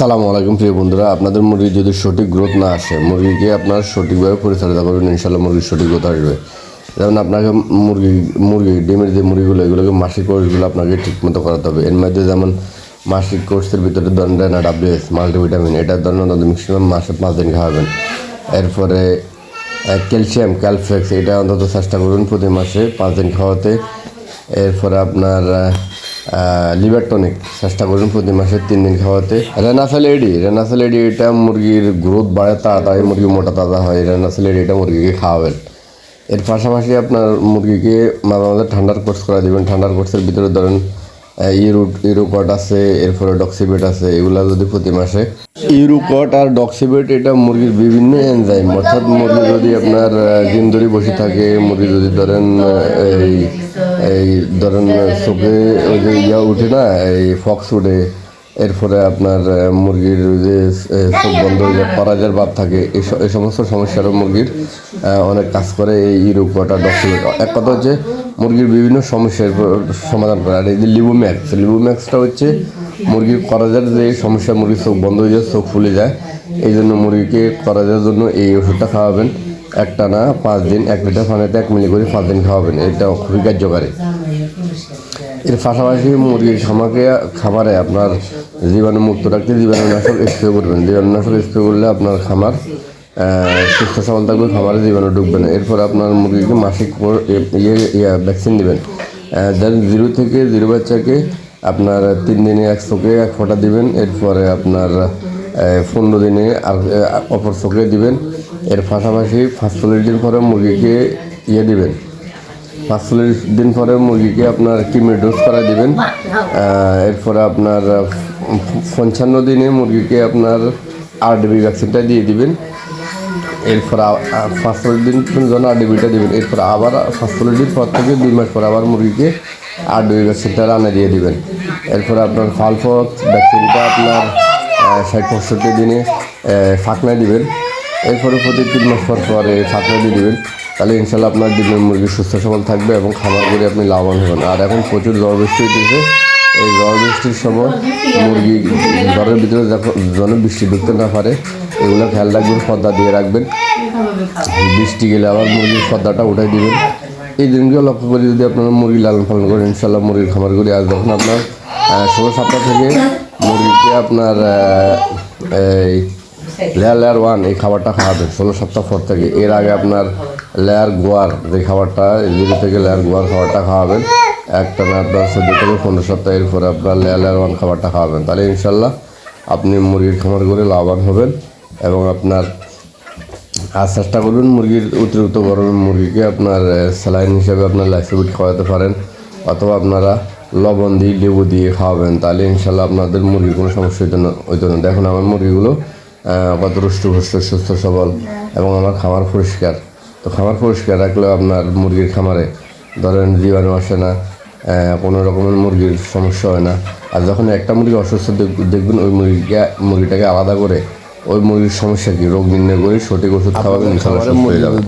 আসসালামু আলাইকুম, প্রিয় বন্ধুরা। আপনাদের মুরগি যদি সঠিক গ্রোথ না আসে, মুরগিকে আপনার সঠিকভাবে পরিচর্যা করবেন ইনশাল্লাহ মুরগির সঠিক গ্রোথ আসবে। যেমন আপনাকে মুরগি মুরগি, ডিমের যে মুরগিগুলো, এগুলোকে মাসিক কোর্সগুলো আপনাকে ঠিকমতো করাতে হবে। এর মধ্যে যেমন মাসিক কোর্সের ভিতরে ধরেন দেন ডাব্লিউএস মাল্টিভিটামিন এটার ধরেন ম্যাক্সিমাম মাসে পাঁচ দিন খাওয়াবেন। এরপরে ক্যালসিয়াম ক্যালফ্লেক্স এটা অন্তত চেষ্টা করুন প্রতি মাসে পাঁচ দিন খাওয়াতে। এরপরে আপনার লিভার টনিক। চেষ্টা করুন প্রতি মাসে তিন দিন খাওয়াতে। রেনাসেল এডি রেনাসেল এডি এটা মুরগির গ্রোথ বাড়ে তাড়াতাড়ি, মুরগি মোটা তাজা হয় রেনাসেল এডি এটা মুরগিকে খাওয়াবেন। এর পাশাপাশি আপনার মুরগিকে মাঝে মাঝে ঠান্ডার কোর্স করা দিবেন। ঠান্ডার কোর্সের ভিতরে ধরেন ইউরুট ইউরোকট আছে, এরপরে ডক্সিবেট আছে, এগুলা যদি প্রতি মাসে। ইউরোকট আর ডক্সিবেট এটা মুরগির বিভিন্ন এনজাইম অর্থাৎ মুরগি যদি আপনার ধরে বসে থাকে, মুরগি যদি ধরেন এই এই ধরেন চোখে ওই যে ইয়া উঠে না এই ফক্স উঠে এরপরে আপনার মুরগির যে চোখ বন্ধ হয়ে যায় পরাজের ভাব থাকে এই সমস্ত সমস্যারও মুরগির অনেক কাজ করে এই ইউরোকটা ডক্সিবেট এক কথা হচ্ছে মুরগির বিভিন্ন সমস্যার সমাধান করে আর এই যে লিবুম্যাক্স লিবুম্যাক্সটা হচ্ছে মুরগির করাজের যে সমস্যা মুরগির চোখ বন্ধ হয়ে যায় চোখ ফুলে যায় এই জন্য মুরগিকে করাজের জন্য এই ওষুধটা খাওয়াবেন। একটা না, পাঁচ দিন, এক লিটার পানিতে এক মিলি করে পাঁচ দিন খাওয়াবেন। এটা খুবই কার্যকারী। এর পাশাপাশি মুরগির খামাকে, খামারে আপনার জীবাণু মুক্ত রাখতে জীবাণুনাশক স্প্রে করবেন। জীবাণুনাশক স্প্রে করলে আপনার খামার সুস্থ সবল থাকবে, খামারে জীবাণু ঢুকবে না। এরপর আপনার মুরগিকে মাসিক ইয়ে ভ্যাকসিন দেবেন। দেন জিরো থেকে জিরো বাচ্চাকে আপনার তিন দিনে এক চোখে এক ফোঁটা দিবেন। এরপরে আপনার পনেরো দিনে আর অপর চোখে দিবেন। এর পাশাপাশি পঁয়তাল্লিশ দিন পরে মুরগিকে ইয়ে দিবেন। পাঁচচল্লিশ দিন পরে মুরগিকে আপনার কিমের ডোজ করা দিবেন। এরপরে আপনার পঞ্চান্ন দিনে মুরগিকে আপনার আরডিবি ভ্যাকসিনটা দিয়ে দিবেন। এরপর পাঁচচল্লিশ দিন জন্য আরডিবিটা দিবেন। এরপর আবার পাঁচচল্লিশ দিন পর থেকে দুই মাস পর আবার মুরগিকে আরডিবি ভ্যাকসিনটা রান্না দিয়ে দিবেন। এরপর আপনার ফালফক্স ভ্যাকসিনটা আপনার ষাট পঁয়ষট্টি দিনে ফাঁকনা দিবেন। এরপরে প্রতি তিন মাস পর পরে ফাঁকনা দিয়ে দিবেন। তাহলে ইনশাল্লাহ আপনার ডিমের মুরগি সুস্থ সবল থাকবে এবং খাবার করে আপনি লাভবান হবেন। আর এখন প্রচুর ঝড় বৃষ্টি হইতেছে। এই ঝড় বৃষ্টির সময় মুরগি ঘরের ভিতরে যেন বৃষ্টি ঢুকতে না পারে, এগুলো খেয়াল রাখবেন, পর্দা দিয়ে রাখবেন। বৃষ্টি গেলে আবার মুরগির পর্দাটা উঠাই দিবেন। এই দিনগুলো লক্ষ্য করে যদি আপনারা মুরগি লালন পালন করেন ইনশাল্লাহ মুরগির খামার করি আর যখন আপনার ষোলো সপ্তাহ থেকে মুরগিকে আপনার এই লেয়ার লেয়ার ওয়ান এই খাবারটা খাওয়াবেন। ষোলো সপ্তাহ পর থেকে। এর আগে আপনার লেয়ার গোয়ার যে খাবারটা জিরো থেকে লেয়ার গোয়ার খাবারটা খাওয়াবেন। একটা না আপনার চোদ্দ থেকে পনেরো সপ্তাহ এরপরে আপনার লেয়ার লেয়ার ওয়ান খাবারটা খাওয়াবেন। তাহলে ইনশাল্লাহ আপনি মুরগির খামার করে লাভবান হবেন এবং আপনার আর চেষ্টা করবেন, মুরগির অতিরিক্ত গরমে মুরগিকে আপনার স্যালাইন হিসেবে আপনার লাইসোবিট খাওয়াতে পারেন। অথবা আপনারা লবণ দিয়ে, লেবু দিয়ে খাওয়াবেন, তাহলে ইনশাল্লাহ আপনাদের মুরগির কোনো সমস্যা হইতো না হইতো না দেখুন, আমার মুরগিগুলো কত রুষ্টপুষ্ট সুস্থ, সবল এবং আমার খামার পরিষ্কার। তো খামার পরিষ্কার রাখলে আপনার মুরগির খামারে ধরেন জীবাণু আসে না কোনো রকমের মুরগির সমস্যা হয় না। আর যখন একটা মুরগি অসুস্থ, দেখ- দেখবেন ওই মুরগিকে, মুরগিটাকে আলাদা করে, ওই মুরগির সমস্যা কি? রোগ নির্ণয় করে সঠিক ওষুধ খাওয়াবেন ইনশাল্লাহ